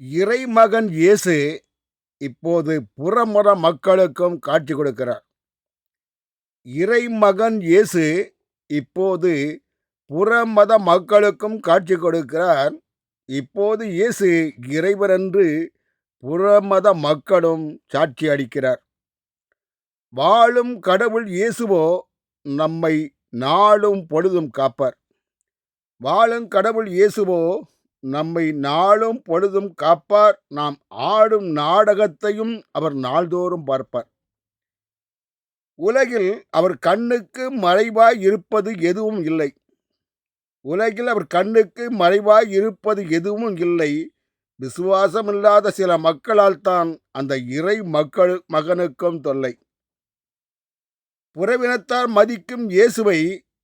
இறைமகன் இயேசு இப்போது புறமத மக்களுக்கும் காட்சி கொடுக்கிறார். இறைமகன் இயேசு இப்போது புறமத மக்களுக்கும் காட்சி கொடுக்கிறார். இப்போது இயேசு இறைவர் என்று புறமத மக்களும் சாட்சி அளிக்கிறார். வாழும் கடவுள் இயேசுவோ நம்மை நாளும் பொழுதும் காப்பார். வாழும் கடவுள் இயேசுவோ நம்மை நாளும் பொழுதும் காப்பார். நாம் ஆடும் நாடகத்தையும் அவர் நாள்தோறும் பார்ப்பார். உலகில் அவர் கண்ணுக்கு மறைவாய் இருப்பது எதுவும் இல்லை. உலகில் அவர் கண்ணுக்கு மறைவாய் இருப்பது எதுவும் இல்லை. விசுவாசமில்லாத சில மக்களால் தான் அந்த இறை மக்கள் மகனுக்கும் தொல்லை. புறவினத்தார் மதிக்கும் இயேசுவை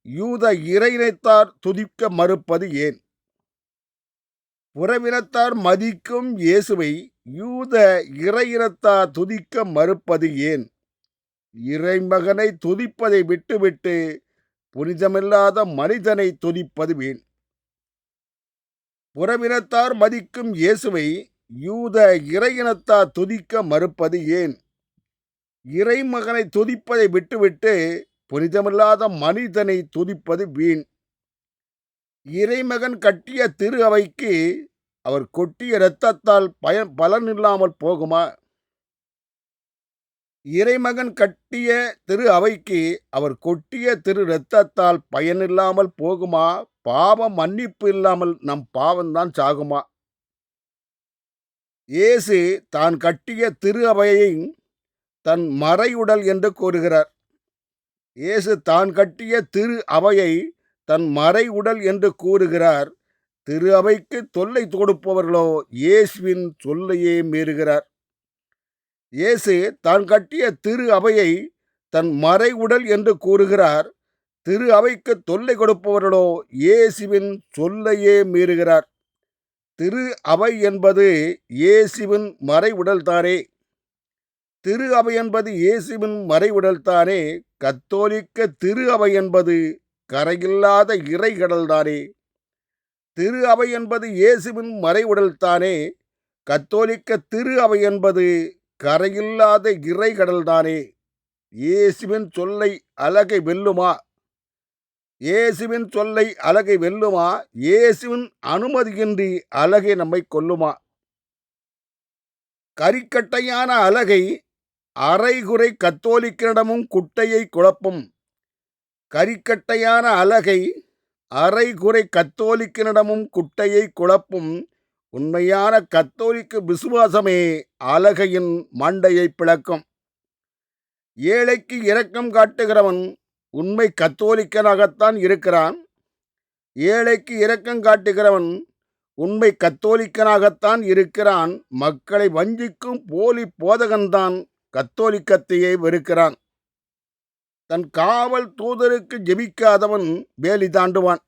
யூத இறையினத்தார் துதிக்க மறுப்பது ஏன்? புறவினத்தார் மதிக்கும் இயேசுவை யூத இறையினத்தார் துதிக்க மறுப்பது ஏன்? இறைமகனை துதிப்பதை விட்டுவிட்டு புனிதமில்லாத மனிதனை துதிப்பது வீண் புறவினத்தார் மதிக்கும் இயேசுவை யூத இறையினத்தார் துதிக்க மறுப்பது ஏன்? இறைமகனை துதிப்பதை விட்டுவிட்டு புனிதமில்லாத மனிதனை துதிப்பது வீண். இறைமகன் கட்டிய திரு அவைக்கு அவர் கொட்டிய இரத்தத்தால் பயன் பலன் இல்லாமல் போகுமா? இறைமகன் கட்டிய திரு அவைக்கு அவர் கொட்டிய திரு இரத்தத்தால் பயனில்லாமல் போகுமா? பாவம் மன்னிப்பு இல்லாமல் நம் பாவம்தான் சாகுமா? இயேசு தான் கட்டிய திரு அவையை தன் மறையுடல் என்று கூறுகிறார். இயேசு தான் கட்டிய திரு அவையை தன் மறை உடல் என்று கூறுகிறார் திரு அவைக்கு தொல்லை தொடுப்பவர்களோ இயேசுவின் சொல்லையே மீறுகிறார். இயேசு தான் கட்டிய திரு அவையை தன் மறை உடல் என்று கூறுகிறார் திரு அவைக்கு தொல்லை கொடுப்பவர்களோ இயேசுவின் சொல்லையே மீறுகிறார். திரு அவை என்பது இயேசுவின் மறை உடல்தானே திரு அவை என்பது இயேசுவின் மறை உடல்தானே கத்தோலிக்க திரு அவை என்பது கரையில்லாத இறை கடல்தானே? திரு அவை என்பது இயேசுவின் மறை உடல்தானே கத்தோலிக்க திரு அவை என்பது கரையில்லாத இறை கடல்தானே? இயேசுவின் சொல்லை அழகை வெல்லுமா? இயேசுவின் சொல்லை அழகை வெல்லுமா? இயேசுவின் அனுமதியின்றி அழகை நம்மை கொல்லுமா? கரிக்கட்டையான அழகை அரைகுறை கத்தோலிக்கனிடமும் குட்டையை குழப்பும். கரிக்கட்டையான அலகை அரைகுறை கத்தோலிக்கனிடமும் குட்டையை குழப்பும் உண்மையான கத்தோலிக்க விசுவாசமே அலகையின் மண்டையை பிளக்கும். ஏழைக்கு இரக்கம் காட்டுகிறவன் உண்மை கத்தோலிக்கனாகத்தான் இருக்கிறான். ஏழைக்கு இரக்கம் காட்டுகிறவன் உண்மை கத்தோலிக்கனாகத்தான் இருக்கிறான். மக்களை வஞ்சிக்கும் போலி போதகன்தான் கத்தோலிக்கத்தையே வெறுக்கிறான். தன் காவல் தூதருக்கு ஜெபிக்காதவன் வேலி தாண்டுவான்.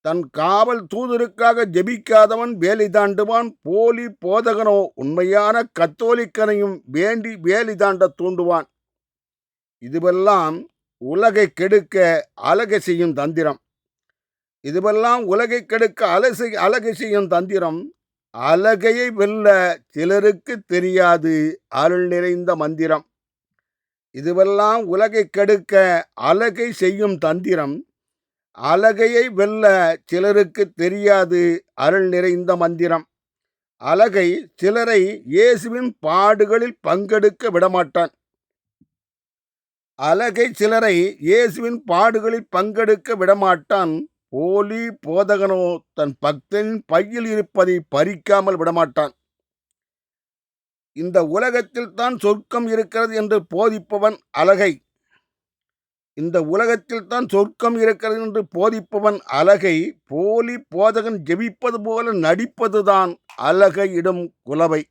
தன் காவல் தூதருக்காக ஜெபிக்காதவன் வேலி தாண்டுவான். போலி போதகனோ உண்மையான கத்தோலிக்கனையும் வேண்டி வேலி தாண்ட தூண்டுவான். இதுவெல்லாம் உலகை கெடுக்க அழகை செய்யும் தந்திரம். இதுவெல்லாம் உலகை கெடுக்க அலசை அழகை செய்யும் தந்திரம். அழகையை வெல்ல சிலருக்கு தெரியாது அருள் நிறைந்த மந்திரம். இதுவெல்லாம் உலகை கெடுக்க அழகை செய்யும் தந்திரம். அழகையை வெல்ல சிலருக்கு தெரியாது அருள் நிறைந்த மந்திரம். அழகை சிலரை இயேசுவின் பாடுகளில் பங்கெடுக்க விடமாட்டான். அழகை சிலரை இயேசுவின் பாடுகளில் பங்கெடுக்க விடமாட்டான். போலி போதகனோ தன் பக்தனின் பையில் இருப்பதை பறிக்காமல் விடமாட்டான். இந்த உலகத்தில் தான் சொர்க்கம் இருக்கிறது என்று போதிப்பவன் அழகை. இந்த உலகத்தில் தான் சொர்க்கம் இருக்கிறது என்று போதிப்பவன் அழகை போலி போதகன் ஜெபிப்பது போல நடிப்பதுதான் அழகை இடும் குலவை.